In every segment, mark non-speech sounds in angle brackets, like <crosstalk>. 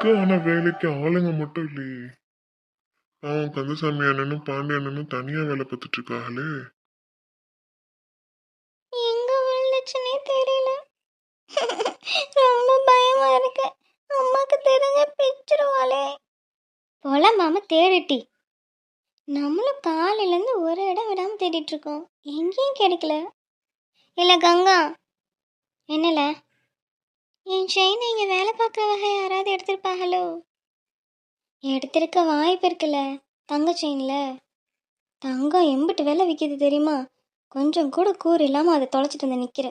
இருக்கு ஆனா வேலைக்கு ஆளுங்க மட்டும் இல்லையே. அவன் கந்தசாமி அண்ணனும் பாண்டி அண்ணனும் தனியா வேலை பார்த்துட்டு இருக்காங்களே எங்க விழுந்துச்சுன்னே தெரியல. ரொம்ப பயமா இருக்கு. அம்மாக்கு தெரிஞ்ச பிச்சிருவாளே போலாம் மாமா தேடிட்டி. நம்மளும் காலையில இருந்து ஒரு இடம் விடாம தேடிட்டு இருக்கோம் எங்கேயும் கிடைக்கல. இல்ல கங்கா. என்னல? என் செயின் இங்க வேலை பார்க்குற வகை யாராவது ஹலோ. எடுத்திருக்க வாய்ப்பு இருக்குல்ல. தங்க செயின்ல. தங்கம் எம்பிட்டு வேலை விற்கிது தெரியுமா? கொஞ்சம் கூட கூறு இல்லாமல் அதை தொலைச்சிட்டு வந்து நிற்கிற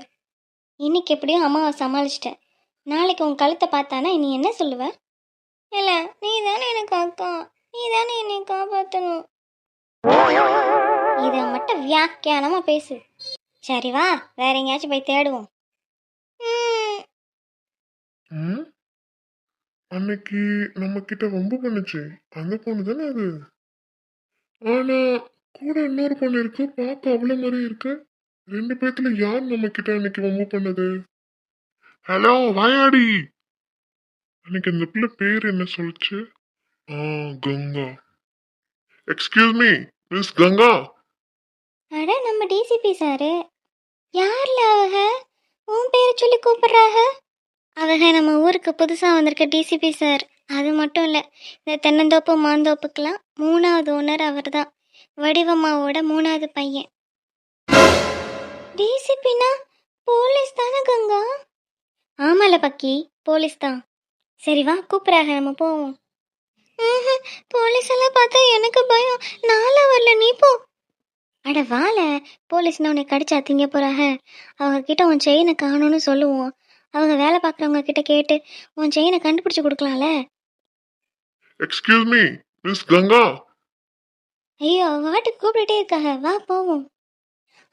இன்னைக்கு எப்படியும் அம்மாவை சமாளிச்சிட்டேன். நாளைக்கு உன் கழுத்தை பார்த்தானா? நீ என்ன சொல்லுவ? இல்லை நீ தானே எனக்கு அக்கா. நீ தானே என்னை காப்பாற்றணும் இதை மட்டும் வியாக்கியானமாக பேசு. சரி வா வேற எங்கேயாச்சும் போய் தேடுவோம். ம், ம்? அன்னைக்கு நம்ம கிட்ட வம்பு பண்ணுச்சு அந்த பொண்ணு தானே அது? ஆனா கூட இன்னொரு பொண்ணு இருக்கு பார்க்க அவ்வளோ மாதிரி இருக்கு. ரெண்டு பேத்துல யார் நம்ம கிட்ட அன்னைக்கு வம்பு பண்ணது? ஹலோ வாயாடி. அன்னைக்கு அந்த பிள்ளை பேர் என்ன சொல்லுச்சு? ஆ Ganga. Excuse me miss Ganga. அட நம்ம டிசிபி சாரு யார்ல அவங்க உன் பேர் சொல்லி கூப்பிடுறாங்க அவங்க நம்ம ஊருக்கு புதுசாக வந்திருக்க டிசிபி சார் அது மட்டும் இல்லை இந்த தென்னந்தோப்பு மாந்தோப்புக்கெல்லாம் மூணாவது ஓனர் அவர் தான் வடிவம்மாவோட மூணாவது பையன். டிசிபினா போலீஸ் தானே கங்கா? ஆமால பக்கி போலீஸ் தான். சரி வா கூப்பிட்றாங்க நம்ம போவோம். போலீஸ் எல்லாம் பார்த்தா எனக்கு பயம். நாளா வரல நீ போ. அட வாழ போலீஸ்னா உன்னை கடிச்சா திங்க போறாக. அவங்க கிட்ட உன் செயினை காணும்னு சொல்லுவோம். அவங்க வேலை பார்க்குறவங்க கிட்ட கேட்டு உன் செயினை கண்டுபிடிச்சு கொடுக்கலாம்ல? எக்ஸ்கியூஸ் மீ மிஸ் கங்கா ஐயோ அவங்க வாட்டுக்கு கூப்பிட்டுட்டே இருக்காங்க. வா போவோம்.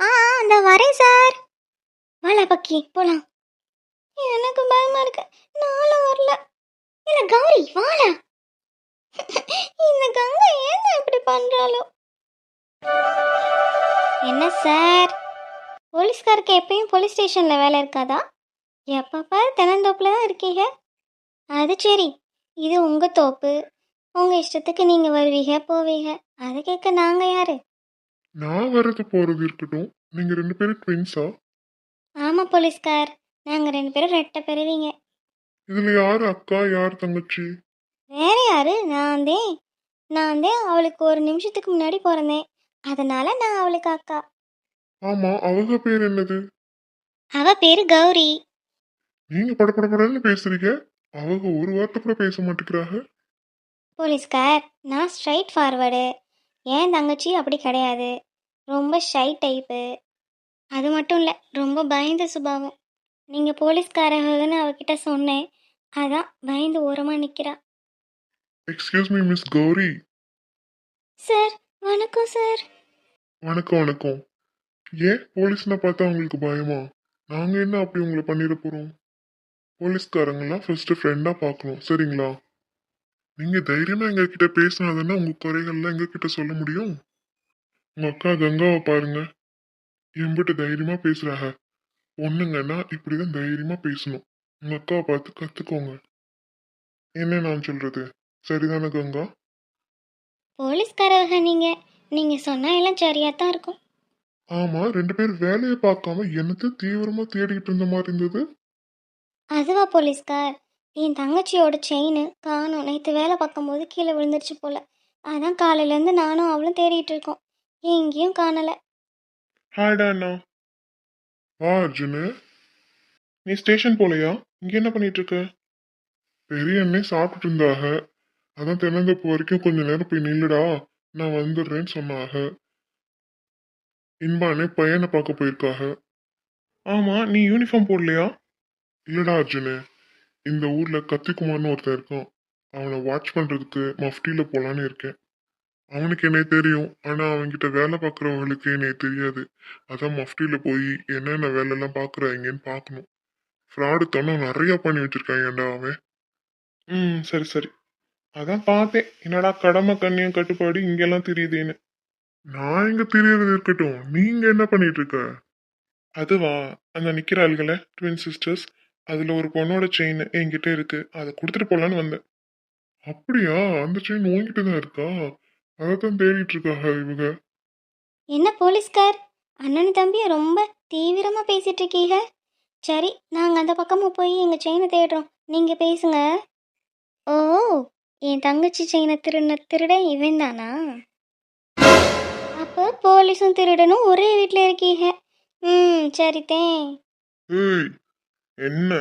ஆ இந்த வரேன் சார் வாழ பக்கி போலாம். எனக்கு பயமா இருக்கு. நானும் வரல. இல்ல கௌரி வாழ இந்த கங்கை ஏங்க இப்படி பண்றாளோ? என்ன சார் போலீஸ்காருக்கு எப்பயும் போலீஸ் ஸ்டேஷன்ல வேலை இருக்காதா? எப்போ பாரு தென்னந்தோப்புல தான் இருக்கீங்க. அது சரி. இது உங்க தோப்பு. உங்க இஷ்டத்துக்கு நீங்க வருவீங்க போவீங்க. அதை கேட்க நாங்க யாரு? நான் வர்றது போறது இருக்கட்டும். நீங்க ரெண்டு பேரும் ட்வின்ஸா ஆமா போலீஸ்கார். நாங்க ரெண்டு பேரும் ரெட்டை பெறுவீங்க. இதுல யாரு அக்கா யார் தங்கச்சி? வேற யாரு? நான் தான். நான் தான் அவளுக்கு ஒரு நிமிஷத்துக்கு முன்னாடி பிறந்தேன். அதனால நான் அவளுக்கு அக்கா. ஆமா அவங்க பேர் என்னது? அவ பேரு கௌரி. நீங்க படபடபடன்னு பேசுறீங்க? அவங்க ஒரு வார்த்தை கூட பேச மாட்டேங்கிறாங்க. போலீஸ்கார் நான் ஸ்ட்ரைட் ஃபார்வர்டு என் தங்கச்சி அப்படி கிடையாது? ரொம்ப ஷை டைப்பு அது மட்டும் இல்லை ரொம்ப பயந்த சுபாவம். நீங்கள் போலீஸ்காரங்கன்னு அவகிட்ட சொன்னேன். அதான் பயந்து ஓரமாக நிற்கிறா excuse me miss Gowri. Sir வணக்கம் சார் வணக்கம் வணக்கம். ஏன் போலீஸ்னா பார்த்தா உங்களுக்கு பயமா? நாங்க என்ன அப்படி உங்களை பண்ணிட போறோம்? போலீஸ்காரங்கெல்லாம் ஃபர்ஸ்ட் ஃப்ரெண்டா பார்க்கணும். சரிங்களா? நீங்க தைரியமா எங்க கிட்ட பேசினாதானே உங்க குறைகள்லாம் எங்க கிட்ட சொல்ல முடியும்? உங்க அக்கா கங்காவை பாருங்க. எம்பிட்டு தைரியமா பேசுறாங்க பொண்ணுங்கன்னா இப்படிதான் தைரியமா பேசணும். உங்க அக்காவை பார்த்து கத்துக்கோங்க. என்ன நான் சொல்றது? சரிதானே கங்கா? போலீஸ்காரவங்க நீங்கள் நீங்கள் சொன்னால் எல்லாம் சரியாக தான் இருக்கும். ஆமா ரெண்டு பேர் வேலையை பார்க்காம எனக்கு தீவிரமா தேடிக்கிட்டு இருந்த மாதிரி இருந்தது? அதுவா போலீஸ்கார்? என் தங்கச்சியோட செயின் காணும் நேற்று வேலை பார்க்கும்போது கீழே விழுந்துருச்சு போல. அதான் காலையிலேருந்து நானும் அவளும் தேடிட்டு இருக்கோம். எங்கேயும் காணலை. ஹாய்டா அண்ணா வா அர்ஜுனு. நீ ஸ்டேஷன் போலையா? இங்கே என்ன பண்ணிட்டு இருக்க? பெரிய அண்ணே சாப்பிட்டு இருந்தாக. அதான் தென்னந்தப்பு வரைக்கும் கொஞ்ச நேரம் போய் நில்லுடா. நான் வந்துடுறேன்னு சொன்னாக. இன்பானே பையனை பார்க்க போயிருக்காக. ஆமா நீ யூனிஃபார்ம் போடலையா? இல்லடா அர்ஜுனு இந்த ஊர்ல கத்திக்குமார்னு ஒருத்தன் இருக்கான். அவனை வாட்ச் பண்றதுக்கு மஃப்டியில போலான்னு இருக்கேன். அவனுக்கு என்னை தெரியும் ஆனா அவன்கிட்ட வேலை பார்க்குறவங்களுக்கு என்னை தெரியாது. அதான் மஃப்டியில போய் என்னென்ன வேலையெல்லாம் பார்க்குறாங்கன்னு பார்க்கணும். ஃப்ராடு தனம் நிறைய பண்ணி வச்சிருக்காங்கடா அவன். ம் சரி சரி. அதான் பார்த்தேன். என்னடா கடமை கண்ணியம் கட்டுப்பாடு இங்கெல்லாம் தெரியுதேன்னு. நான் எங்க தெரியறது இருக்கட்டும். நீங்க என்ன பண்ணிட்டு இருக்க? அதுவா? அந்த நிக்கிற ஆளுகளை ட்வின் சிஸ்டர்ஸ் அதுல ஒரு பொண்ணோட செயின் என்கிட்ட இருக்கு. அதை கொடுத்துட்டு போலான்னு வந்தேன். அப்படியா? அந்த செயின் உங்ககிட்ட தான் இருக்கா? அதை தான் தேடிட்டு இருக்காங்க இவங்க? என்ன போலீஸ்கார்? அண்ணன் தம்பியை ரொம்ப தீவிரமாக பேசிட்டு இருக்கீங்க. சரி நாங்கள் அந்த பக்கமாக போய் எங்கள் செயினை தேடுறோம். நீங்கள் பேசுங்க. ஓ என் தங்கச்சி செயினை திருடின திருடன் இவன் தானா? அப்போ போலீஸும் திருடனும் ஒரே வீட்டில் இருக்கீங்க. ம் சரித்தேன் ஏய் என்ன?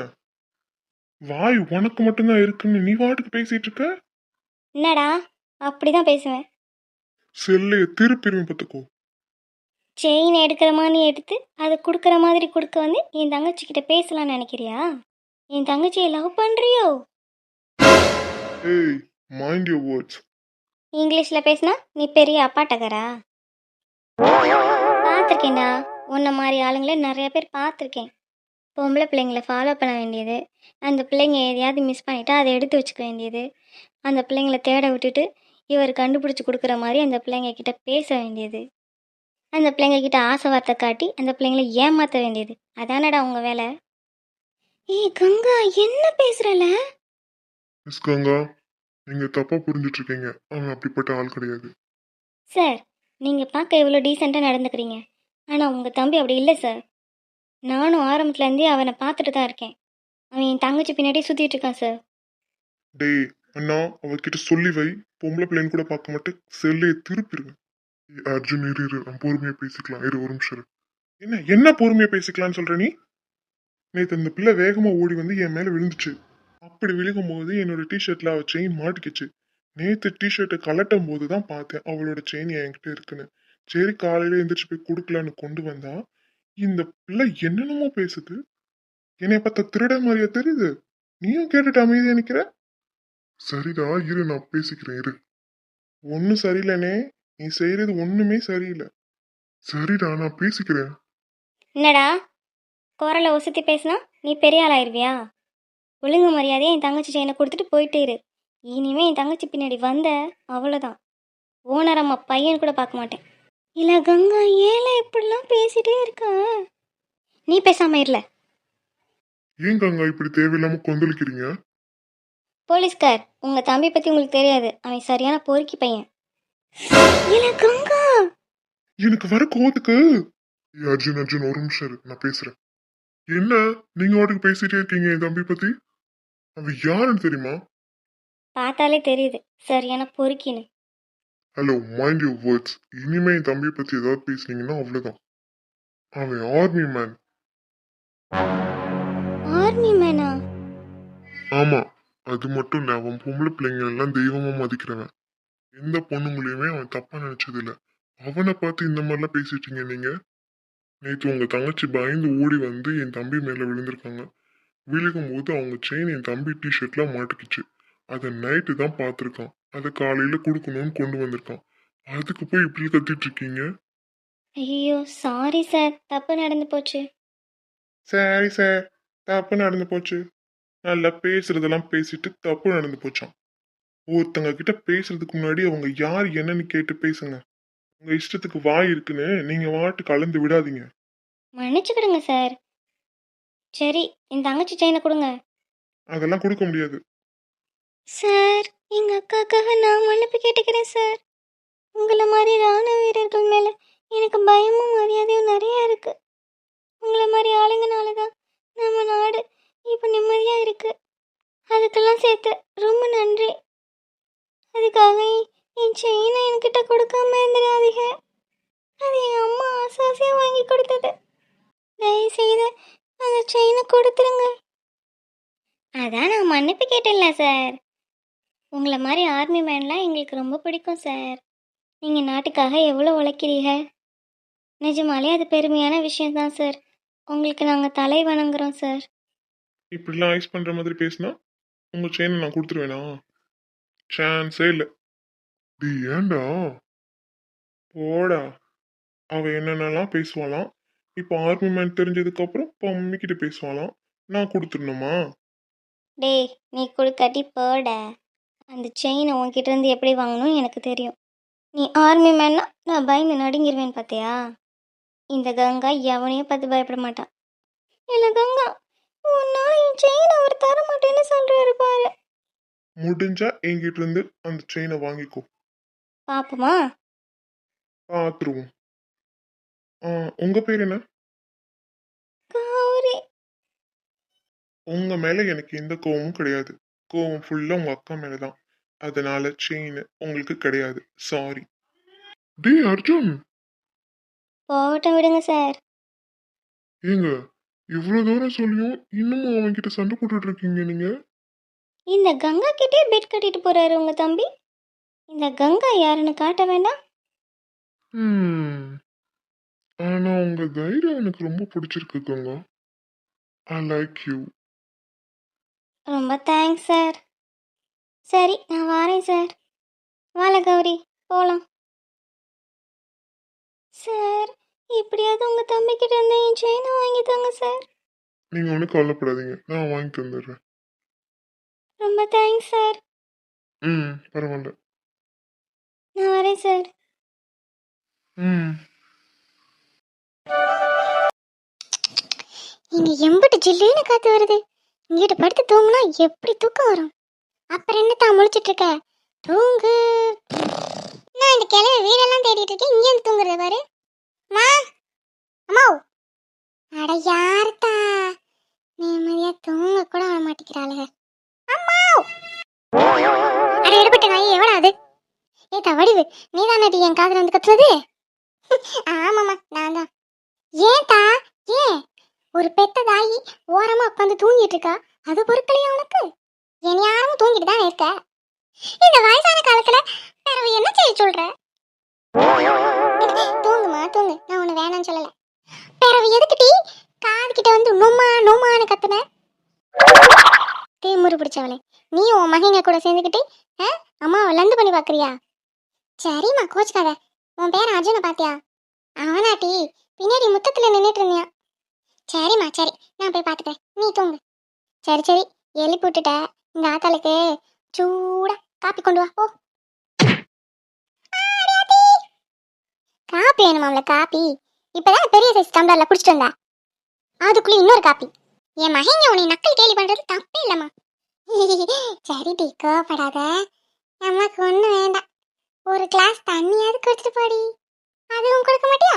வாய் உனக்கு மட்டும்தான் இருக்குன்னு நீ வாட்டுக்கு பேசிட்டு இருக்க? என்னடா? அப்படிதான் பேசுவேன். செல்லைய திருப்பிருவேன் பார்த்துக்கோ செயின் எடுக்கிற மாதிரி எடுத்து அதை கொடுக்குற மாதிரி கொடுக்க வந்து என் தங்கச்சி கிட்ட பேசலாம்னு நினைக்கிறியா? என் தங்கச்சியை லவ் பண்ணுறியோ ஏய் மைண்ட் யூர் வேர்ட்ஸ் இங்கிலீஷில் பேசினா நீ பெரிய அப்பாட்டகரா? பார்த்துருக்கேன்டா. உன்னை மாதிரி ஆளுங்களே நிறைய பேர் பார்த்துருக்கேன். பொம்பளை பிள்ளைங்களை ஃபாலோ பண்ண வேண்டியது. அந்த பிள்ளைங்க எதையாவது மிஸ் பண்ணிட்டா அதை எடுத்து வச்சுக்க வேண்டியது. அந்த பிள்ளைங்கள தேட விட்டுட்டு இவர் கண்டுபிடிச்சி கொடுக்குற மாதிரி அந்த பிள்ளைங்க கிட்ட பேச வேண்டியது. அந்த பிள்ளைங்க கிட்ட ஆசை வார்த்தை காட்டி அந்த பிள்ளைங்களை ஏமாற்ற வேண்டியது. அதானடா உங்க வேலை? ஏய் கங்கா என்ன பேசுறல? மிஸ் கங்கா நீங்க தப்பா புரிஞ்சிட்டு இருக்கீங்க அவன் அப்படிப்பட்ட ஆள் கிடையாது. சார் நீங்கள் பார்க்க எவ்வளோ டீசெண்டாக நடந்துக்கிறீங்க. ஆனால் உங்கள் தம்பி அப்படி இல்லை சார் நானும் ஆரம்பத்துலேருந்தே அவனை பார்த்துட்டு தான் இருக்கேன். அவன் என் தங்கச்சி பின்னாடியே சுற்றிட்டு இருக்கான் சார் டேய் அண்ணா அவகிட்ட சொல்லி வை. பொம்பளை பிள்ளைன்னு கூட பார்க்க மாட்டேன். செல்லையை திருப்பிடுவேன் அர்ஜுன் இரு இரு. நம்ம பொறுமையாக பேசிக்கலாம். இரு ஒரு நிமிஷம் இரு. என்ன என்ன பொறுமையாக பேசிக்கலாம்னு சொல்கிற நீ? நேற்று அந்த பிள்ளை வேகமாக ஓடி வந்து என் மேலே விழுந்துச்சு. அப்படி விழுகும் போது என்னோட டிஷர்ட்ல அவள் செயின் மாட்டிக்கிச்சு. நேற்று டிஷர்ட்டை கலட்டும் போது தான் பார்த்தேன். அவளோட செயின் என்கிட்ட இருக்குன்னு. சரி காலையில் எழுந்திரிச்சு போய் கொடுக்கலான்னு கொண்டு வந்தா இந்த பிள்ளை என்னென்னமோ பேசுது. என்னைய பார்த்தா திருட மாதிரியா தெரியுது. நீயும் கேட்டுட்டு அமைதியா நிக்கிற? சரிடா இரு நான் பேசிக்கிறேன் இரு. ஒன்னும் சரியில்லைனே நீ செய்யறது ஒண்ணுமே சரியில்லை. சரிடா நான் பேசிக்கிறேன். என்னடா? குரலை ஒசுத்தி பேசினா நீ பெரிய ஆளாயிருவியா? ஒழுங்கு மரியாதையை என் தங்கச்சி செயினை கொடுத்துட்டு போயிட்டே இரு. இனிமே என் தங்கச்சி பின்னாடி வந்த அவ்வளோதான் ஓனர் அம்மா பையன் கூட பார்க்க மாட்டேன். இல்லை கங்கா ஏல இப்படிலாம் பேசிட்டே இருக்கா? நீ பேசாம இருல. ஏன் கங்கா இப்படி தேவையில்லாம கொந்தளிக்கிறீங்க? போலீஸ்கார் உங்க தம்பி பத்தி உங்களுக்கு தெரியாது. அவன் சரியான பொறுக்கி பையன். இல்ல கங்கா! எனக்கு வர கோவத்துக்கு. ஏய், அர்ஜுன் அர்ஜுன் ஒரு நிமிஷம் இரு. நான் பேசுறேன். என்ன? நீங்க வாட்டுக்கு பேசிட்டே இருக்கீங்க என் தம்பி பத்தி? அவன் யாருன்னு தெரியுமா? பார்த்தாலே தெரியுது. சரியான பொறுக்கின்னு. ஹலோ மைண்ட் யூர் வேர்ட்ஸ் இனிமே என் தம்பியை பத்தி ஏதாவது பேசுனீங்கன்னா அவ்வளவுதான். அவன் ஆர்மி மேன் ஆர்மி மேனா ஆமா அது மட்டும் இல்ல அவன் பொம்பளை பிள்ளைங்க எல்லாம் தெய்வமா மதிக்கிறவன். எந்த பொண்ணுங்களையுமே அவன் தப்பா நினைச்சது இல்ல அவனை பார்த்து இந்த மாதிரிலாம் பேசிட்டீங்க நீங்க? நேற்று உங்க தங்கச்சி பயந்து ஓடி வந்து என் தம்பி மேல விழுந்திருக்காங்க. விழுகும் போது அவங்க செயின் என் தம்பி டிஷர்ட்ல மாட்டிக்கிச்சு. அதை நைட்டு தான் பார்த்துருக்கான். அதை காலையில கொடுக்கணும்னு கொண்டு வந்திருக்கான். அதுக்கு போய் இப்படி கத்திட்டு இருக்கீங்க? ஐயோ சாரி சார் தப்பு நடந்து போச்சு. சரி சார் தப்பு நடந்து போச்சு. நல்லா பேசுறதெல்லாம் பேசிட்டு தப்பு நடந்து போச்சான் ஒருத்தங்க கிட்ட பேசுறதுக்கு முன்னாடி அவங்க யார் என்னன்னு கேட்டு பேசுங்க. உங்க இஷ்டத்துக்கு வாய் இருக்குன்னு நீங்க வாட்டு கலந்து விடாதீங்க. மன்னிச்சுக்கிடுங்க சார் சரி என் தங்கச்சி செயினை கொடுங்க. அதெல்லாம் கொடுக்க முடியாது. சார் எங்க அக்காக்காக நான் மன்னிப்பு கேட்டுக்கிறேன் சார். உங்களை மாதிரி ராணுவ வீரர்கள் மேல எனக்கு பயமும் மரியாதையும் நிறைய இருக்கு. உங்களை மாதிரி ஆளுங்கனால தான் நம்ம நாடு இப்போ நிம்மதியா இருக்கு. அதுக்கெல்லாம் சேர்த்து ரொம்ப நன்றி. அதுக்காக என் செயினை என்கிட்ட கொடுக்காம இருந்துடாதீங்க. அது என் அம்மா ஆசாசியாக வாங்கி கொடுத்தது. தயவு செய்து அந்த செயினை கொடுத்துருங்க. அதான் நான் மன்னிப்பு கேட்டேன்ல சார். உங்களை மாதிரி ஆர்மி மேன்லாம் எங்களுக்கு ரொம்ப பிடிக்கும் சார் நீங்கள் நாட்டுக்காக எவ்வளோ உழைக்கிறீங்க? நிஜமாலே அது பெருமையான விஷயம்தான் சார் உங்களுக்கு நாங்கள் தலை வணங்குறோம் சார் இப்படிலாம் ஐஸ் பண்ற மாதிரி பேசினா உங்க செயினை நான் கொடுத்துருவேனா? சான்ஸே இல்லை. டி ஏன்டா? போடா. அவ என்னென்னலாம் பேசுவாளாம்? இப்போ ஆர்மி மேன் தெரிஞ்சதுக்கு அப்புறம் பம்மிக்கிட்ட பேசுவாளாம். நான் கொடுத்துடணுமா? டேய் நீ கொடுக்காட்டி போட. அந்த செயினை உன்கிட்ட இருந்து எப்படி வாங்கணும்னு எனக்கு தெரியும். நீ ஆர்மி மேன்னா நான் பயந்து நடுங்கிருவேன் பார்த்தியா இந்த கங்கா எவனையும் பார்த்து பயப்பட மாட்டான். இல்லை கங்கா உன்னால் என் செயின் அவர் தர மாட்டேன்னு சொல்கிறாரு பாரு. முடிஞ்சா என்கிட்ட இருந்து அந்த செயினை வாங்கிக்கோ. பாப்போமா? பார்த்துருவோம் உங்க பேர் என்ன? கௌரி. உங்க மேல எனக்கு எந்த கோவமும் கிடையாது. கோவம் ஃபுல்லா உங்க அக்கா மேலதான். அதனால செயின் உங்களுக்கு கிடையாது. சாரி டேய் அர்ஜுன். போகட்டும் விடுங்க சார் ஏங்க இவ்வளவு தூரம் சொல்லியும் இன்னமும் அவன்கிட்ட சண்டை போட்டுட்டு இருக்கீங்க நீங்க? இந்த கங்கா கிட்டே பெட் கட்டிட்டு போறாரு உங்க தம்பி. இந்த கங்கா யாருன்னு காட்ட வேண்டாம். ம். ஆனா உங்க தைரியம் எனக்கு ரொம்ப பிடிச்சிருக்கு கங்கா. ஐ லைக் யூ ரொம்ப தேங்க்ஸ் சார் சரி நான் வாரேன் சார். வாழ கௌரி. போகலாம் சார் எப்படியாவது உங்கள் தம்பிக்கிட்ட இருந்து என் செயினை வாங்கி தாங்க சார். நீங்க ஒன்றும் கவலைப்படாதீங்க. நான் வாங்கி தந்துடுறேன். ரொம்ப தேங்க்ஸ் சார். ம் பரவாயில்ல. நான் வரேன் சார். ம். இங்க எம்பிட்டு ஜில்லுன்னு காத்து வருது. இங்கிட்ட படுத்து தூங்குனா எப்படி தூக்கம் வரும்? அப்புறம் என்ன தான் முழிச்சிட்டு இருக்க தூங்கு. நான் இந்த கிழமை வீடெல்லாம் தேடிட்டு இருக்கேன் இங்கே வந்து தூங்குறது பாரு. மா அம்மா. அட யார்த்தா? நிம்மதியா தூங்க கூட வர மாட்டேங்கிறாளுங்க அம்மா. அட எடுபட்ட நாய் எவ்வளோ அது? ஏ தவடிவு நீ தானடி என் காதில் வந்து கத்துறது ஆமாம்மா நான் தான். ஏன்டா ஏன்? ஒரு பெத்த தாயி ஓரமாக உட்காந்து தூங்கிட்டு இருக்கா அது பொருட்களையா உனக்கு? என்னையாரும் தூங்கிட்டு தான் இருக்க? இந்த வயசான காலத்துல பிறவு என்ன செய்ய சொல்ற? தூங்குமா தூங்கு. நான் உன்னை வேணாம்னு சொல்லல. பிறவு எதுக்கிட்டி காது கிட்ட வந்து நொம்மா நொம்மான்னு கத்துன. தேமுறு பிடிச்சவளே. நீ உன் மகங்க கூட சேர்ந்துக்கிட்டு அம்மாவை லந்து பண்ணி பாக்குறியா? சரிம்மா கோச்சுக்காத. உன் பேர் அர்ஜுனை பாத்தியா? அவனாட்டி பின்னாடி முத்தத்துல நின்றுட்டு இருந்தியா? சரிம்மா சரி. நான் போய் பார்த்துக்கிறேன் நீ தூங்கு. சரி சரி. எழுப்பி விட்டுட்ட. இந்த ஆத்தாளுக்கு சூடா காப்பி கொண்டு வா ஓ காப்பி வேணுமாம்ல காப்பி? இப்பதான் பெரிய சைஸ் டம்ளர்ல குடிச்சிட்டு வந்தா? அதுக்குள்ள இன்னொரு காப்பி. என் மகங்க உன்னை நக்கல் கேலி பண்றது தப்பே இல்லம்மா. சரி டி கோவப்படாத. நமக்கு ஒண்ணு வேண்டாம். ஒரு கிளாஸ் தண்ணியாவது குடிச்சிட்டு போடி. அதுவும் கொடுக்க மாட்டியா?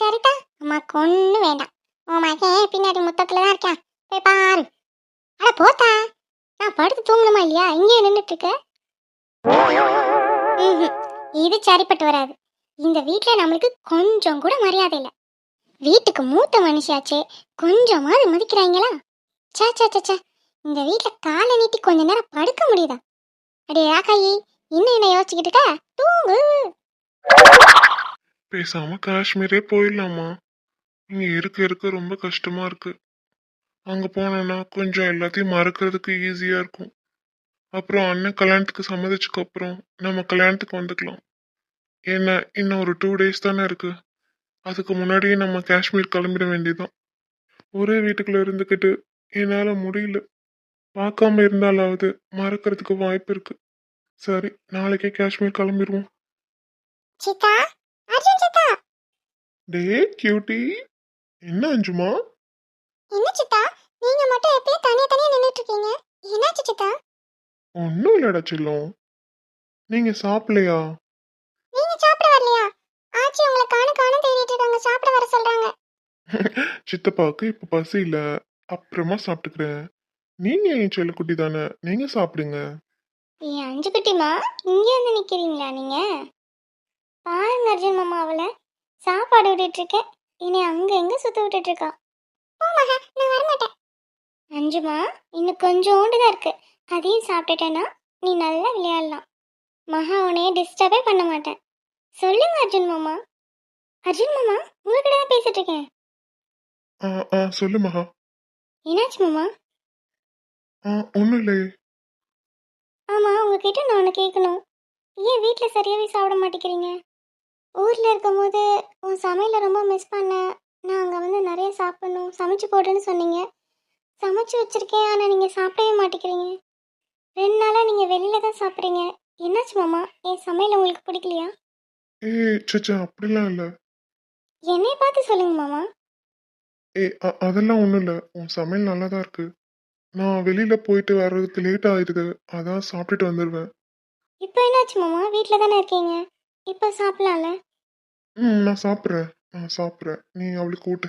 சரிட்டா அம்மாக்கு ஒண்ணு வேண்டாம். உன் மகன் பின்னாடி முத்தத்துல தான் இருக்கான். போய் பாரு. அட போத்தா. நான் படுத்து தூங்கணுமா இல்லையா? இங்கே நின்றுட்டு இருக்க இது சரிப்பட்டு வராது. இந்த வீட்டில் நம்மளுக்கு கொஞ்சம் கூட மரியாதை இல்லை. வீட்டுக்கு மூத்த மனுஷியாச்சே கொஞ்சமாவது மதிக்கிறாங்களா சே சே சே சே இந்த வீட்டில் காலை நீட்டி கொஞ்ச நேரம் படுக்க முடியுதா? அடே ராக்காயி இன்னும் என்ன யோசிச்சுக்கிட்டு இருக்க? தூங்கு. பேசாம காஷ்மீரே போயிடலாமா? இங்க இருக்க இருக்க ரொம்ப கஷ்டமா இருக்கு. அங்க போனோம்னா கொஞ்சம் எல்லாத்தையும் மறக்கிறதுக்கு ஈஸியா இருக்கும். அப்புறம் அண்ணன் கல்யாணத்துக்கு சம்மதிச்சதுக்கு அப்புறம் நம்ம கல்யாணத்துக்கு வந்துக்கலாம். ஏன்னா இன்னும் ஒரு டூ டேஸ் தானே இருக்கு. அதுக்கு முன்னாடியே நம்ம காஷ்மீர் கிளம்பிட வேண்டியதுதான். ஒரே வீட்டுக்குள்ள இருந்துக்கிட்டு என்னால முடியல. பார்க்காம இருந்தாலாவது மறக்கிறதுக்கு வாய்ப்பு இருக்கு. சரி நாளைக்கே காஷ்மீர் கிளம்பிடுவோம் டே கியூட்டி என்ன அஞ்சுமா? என்ன சித்தா? நீங்க மட்டும் எப்பயும் தனியா தனியா நின்னுட்டு இருக்கீங்க என்னாச்சு சித்தா? ஒன்றும் இல்லடா செல்லம். நீங்க சாப்பிடலையா? நீங்க சாப்பிட வரலையா? ஆச்சி உங்களை காண காண தேடிட்டு இருக்காங்க. சாப்பிட வர சொல்றாங்க. <laughs> சித்தப்பாவுக்கு இப்ப பசி இல்ல. அப்புறமா சாப்பிட்டுக்கிறேன். நீங்க என் செல்லக்குட்டி தானே? நீங்க சாப்பிடுங்க. ஏன் அஞ்சு குட்டிமா இங்க வந்து நிக்கிறீங்களா நீங்க? பாருங்க அர்ஜுன் மாமா அவளை. சாப்பாடு விட்டுட்டு இருக்கேன். இனி அங்க எங்க சுத்த விட்டுட்டு இருக்கா. போமாங்க நான் வரமாட்டேன். அஞ்சுமா இன்னும் கொஞ்சோண்டு தான் இருக்கு. அதையும் சாப்பிட்டுட்டேன்னா நீ நல்லா விளையாடலாம். மகா உன்னைய டிஸ்டர்பே பண்ண மாட்டேன். சொல்லுங்க அர்ஜுன் மாமா. அர்ஜுன் மாமா உங்ககிட்ட தான் பேசிட்டு இருக்கேன். ஆ ஆ சொல்லு மகா. என்னாச்சு மாமா? ஆ ஒன்றும் இல்லையே. ஆமா உங்ககிட்ட நான் ஒன்று கேட்கணும். ஏன் வீட்டில் சரியாகவே சாப்பிட மாட்டேங்கிறீங்க? ஊரில் இருக்கும்போது உன் சமையலை ரொம்ப மிஸ் பண்ணேன். நான் அங்கே வந்து நிறைய சாப்பிடணும். சமைச்சு போடுறேன்னு சொன்னீங்க. சமைச்சு வச்சிருக்கேன். ஆனால் நீங்கள் சாப்பிடவே மாட்டேங்கிறீங்க. ரெண்டு நாளாக நீங்கள் வெளியில தான் சாப்பிட்றீங்க. என்னாச்சு மாமா? என் சமையல் உங்களுக்கு பிடிக்கலையா? ஏய் சச்சா அப்படிலாம் இல்லை. என்னைய பார்த்து சொல்லுங்க மாமா. ஏ அதெல்லாம் ஒன்றும் இல்லை. உன் சமையல் நல்லா தான் இருக்கு. நான் வெளியில போயிட்டு வர்றதுக்கு லேட் ஆயிடுது. அதான் சாப்பிட்டுட்டு வந்துடுவேன் இப்போ என்னாச்சு மாமா? வீட்டில் தானே இருக்கீங்க. இப்போ சாப்பிடலாம்ல? ம் நான் சாப்பிட்றேன். நான் சாப்பிட்றேன். நீ அவளுக்கு கூட்டு.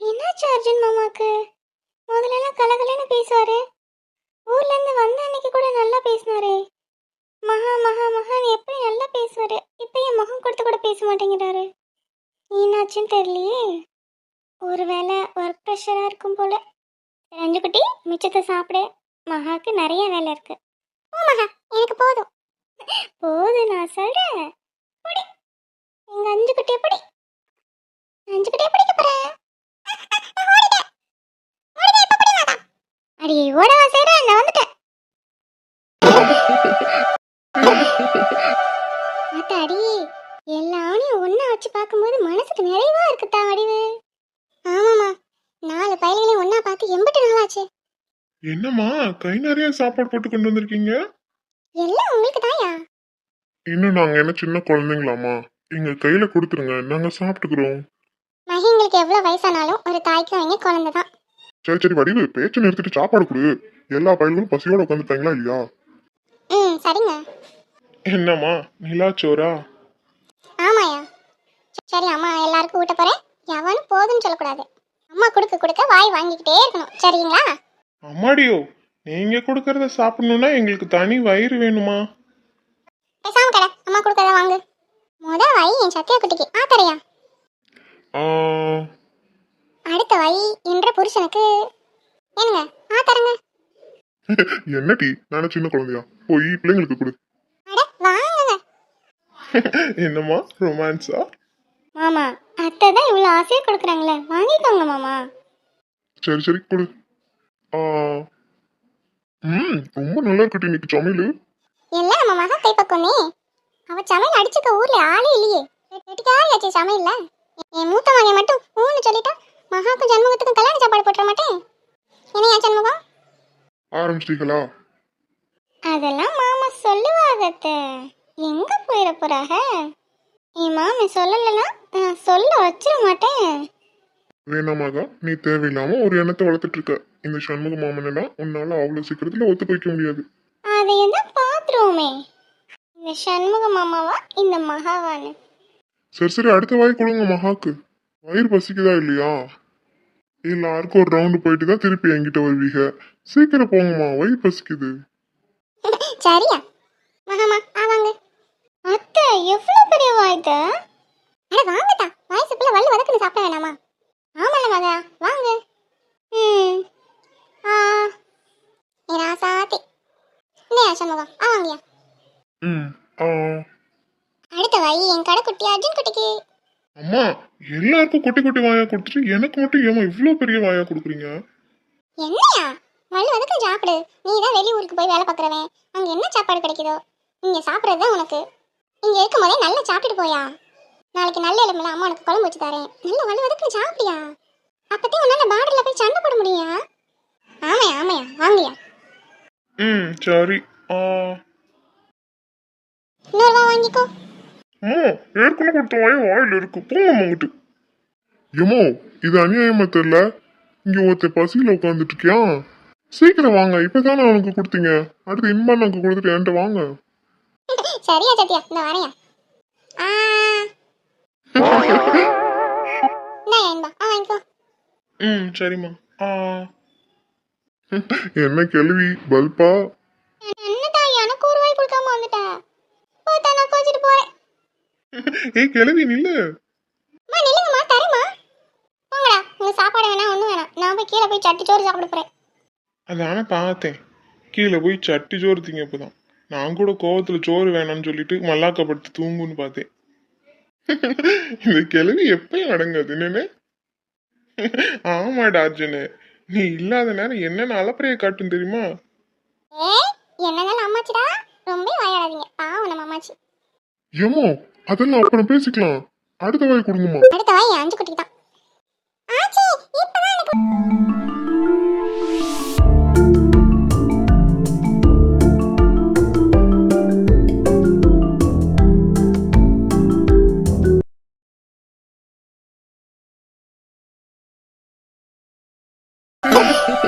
என்னாச்சு அர்ஜுன் மாமாக்கு? முதல்லலாம் கலகலன்னு பேசுவாரு. ஊர்ல இருந்து வந்த அன்னைக்கு கூட நல்லா பேசினாரே. மகா மகா மகான் எப்படி நல்லா பேசுவாரு? இப்போ என் முகம் கொடுத்து கூட பேச மாட்டேங்கிறாரு. என்னாச்சுன்னு தெரியலையே. ஒருவேளை ஒர்க் ப்ரெஷராக இருக்கும் போல. ரஞ்சு குட்டி மிச்சத்தை சாப்பிடு. மகாக்கு நிறைய வேலை இருக்கு. ஓ மகா எனக்கு போதும். போதும் நான் சொல்கிறேன் புடி. எங்கள் அஞ்சு குட்டி எப்படி பிடிக்க போறேன் அடி ஓடவா செய்றேன் நான் வந்துட்டேன். அடி எல்லாவனையும் ஒண்ணா வச்சு பார்க்கும்போது மனசுக்கு நிறைவா இருக்குதா வடிவு. ஆமாமா நாலு பயல்களையும் ஒண்ணா பார்த்து எம்பிட்டு நாளாச்சு என்னம்மா கை நிறைய சாப்பாடு போட்டு கொண்டு வந்திருக்கீங்க? எல்லாம் உங்களுக்கு தாயா இன்னும் நாங்க என்ன சின்ன குழந்தைங்களாம்மா? எங்க கையில கொடுத்துருங்க நாங்க சாப்பிட்டுக்கிறோம். எவ்வளவு வயசானாலும் ஒரு தாய்க்கு அவங்க குழந்தை தான் சரி சரி வடிவு பேச்சு நிறுத்திட்டு சாப்பாடு கொடு. எல்லா பயல்களும் பசியோட உட்காந்துட்டாங்களா இல்லையா? ம் சரிங்க. என்னம்மா நிலாச்சோரா ஆமாயா சரி அம்மா எல்லாருக்கும் ஊட்ட போறேன். எவனும் போதும்னு சொல்லக்கூடாது. அம்மா கொடுக்க கொடுக்க வாய் வாங்கிக்கிட்டே இருக்கணும். சரிங்களா? அம்மாடியோ நீங்க கொடுக்கறத சாப்பிடணும்னா எங்களுக்கு தனி வயிறு வேணுமா? பேசாம கடை அம்மா கொடுக்கறத வாங்கு. முத வை என் சத்தியா குட்டிக்கு ஆ தரையா. ஆ, அடுத்த வை என்ற புருஷனுக்கு. ஏனுங்க ஆ தரங்க. <laughs> என்னடி? நானே சின்ன குழந்தையா? போய் பிள்ளைங்களுக்கு கொடு. அட வாங்குங்க. <laughs> என்னம்மா? ரொமான்ஸா? மாமா அத்தை தான் இவ்வளோ ஆசையாக கொடுக்குறாங்களே. வாங்கிக்கோங்க மாமா. சரி சரி கொடு. ஆ, ம் ரொம்ப நல்லா இருக்கட்டும் இன்னைக்கு சமையல். எல்லாம் நம்ம மகா கைப்பக்கமே அவ சமையல் அடிச்சுக்க ஊர்ல ஆளே இல்லையே. வெட்டிக்காரியாச்சு சமையல்ல. என் மூத்த மகன் மட்டும் ஊன்னு சொல்லிட்டா மகாக்கும் ஜன்மகத்துக்கும் கல்யாண சாப்பாடு போட்டுற மாட்டேன். என்னையா ஜன்மகம் ஆரம்பிச்சிட்டீங்களா? அதெல்லாம் மாமா சொல்லுவாங்க அத்தை. எங்க போயிட போறாக? என் மாமி சொல்லலைன்னா நான் சொல்ல வச்சிட மாட்டேன். வேணாமாகா நீ தேவையில்லாம ஒரு எண்ணத்தை வளர்த்துட்டு இருக்க இந்த சண்முக மாமன் எல்லாம் உன்னால அவ்வளவு சீக்கிரத்துல ஒத்துக்க வைக்க முடியாது. அதையும் தான் பார்த்துருவோமே இந்த சண்முக மாமாவா? இந்த மகாவான்னு. சரி சரி அடுத்த வாய் கொடுங்க மகாக்கு. வயிறு பசிக்குதா இல்லையா? எல்லாருக்கும் ஒரு ரவுண்டு போயிட்டு தான் திருப்பி என்கிட்ட வருவீங்க சீக்கிரம் போங்கம்மா வயிறு பசிக்குது. சரியா? மகாமா ஆ வாங்க. அத்தை எவ்வளவு பெரிய வாய்த்த அட வாங்கத்தா வயசுக்குள்ள வல்லு வதக்குன்னு சாப்பிட வேணாமா? ஆமால மகா வாங்க. ம். ஆ. ஏ ராசாத்தி. இல்லையா சண்முகம் ஆ வாங்கயா. ம் ஆ. வை என் கடை குட்டி அர்ஜுன் குட்டிக்கு. அம்மா எல்லாருக்கும் குட்டி குட்டி வாயா கொடுத்துட்டு எனக்கு மட்டும் ஏமா இவ்வளோ பெரிய வாயா கொடுக்குறீங்க? என்னையா? வல்லு வதக்கு சாப்பிடு. நீ தான் வெளியூருக்கு போய் வேலை பார்க்குறவன். அங்கே என்ன சாப்பாடு கிடைக்குதோ? இங்கே சாப்பிட்றது தான் உனக்கு. இங்கே இருக்கும் போதே நல்லா சாப்பிட்டுட்டு போயா? நாளைக்கு நல்ல எலும்புல அம்மா உனக்கு குழம்பு வச்சு தரேன். நல்ல வல்லு வதக்கு சாப்பிடியா? அப்பத்தே உன்னால பார்டர்ல போய் சண்டை போட முடியா? ஆமையா ஆமையா வாங்கயா. ம் சரி. இன்னொரு வாங்கிக்கோ. அம்மா ஏற்கனவே கொடுத்த வாய் வாயில் இருக்கு. போங்க அங்கிட்டு. ஏமோ இது அநியாயமா தெரியல? இங்க ஒருத்த பசியில உட்காந்துட்டு இருக்கியா? சீக்கிரம் வாங்க இப்பதானே அவனுக்கு கொடுத்தீங்க. அடுத்து இன்பான் எனக்கு கொடுத்துட்டு என்கிட்ட வாங்க. சரியா சத்தியா இந்த வரையா ம் சரிம்மா. ஆ. என்ன கேள்வி? பல்பா? என்னடா எனக்கு ஒரு வாய் கொடுக்காம வந்துட்டேன் போத்தா நான் கோச்சிட்டு போறேன். <laughs> ஏய் கிளவி நில்லு. நில்லுங்கம்மா தரேம்மா. போங்கடா. உங்க சாப்பாடு வேணாம் ஒன்றும் வேணாம். நான் போய் கீழே போய் சட்டி சோறு சாப்பிட போறேன். அதானே பார்த்தேன். கீழே போய் சட்டி சோறு திங்க இப்போதான் நான் கூட கோவத்துல சோறு வேணாம்னு சொல்லிட்டு மல்லாக்கப்படுத்து தூங்குன்னு பார்த்தேன். <laughs> இந்த கிழவி எப்பயும் அடங்காது என்னன்னு <laughs> ஆமாடா அர்ஜுனு. நீ இல்லாத நேரம் என்னென்ன அலப்பறையை காட்டும் தெரியுமா? என்னதான் அம்மாச்சிடா? ரொம்ப வாயாடாதீங்க. பாவம் நம்ம அம்மாச்சி. ஏமோ அதெல்லாம் அப்புறம் பேசிக்கலாம். அடுத்த வாய் கொடுங்கம்மா. அடுத்த வாய் அஞ்சு குட்டிக்கு தான். ஆச்சி இப்பதான்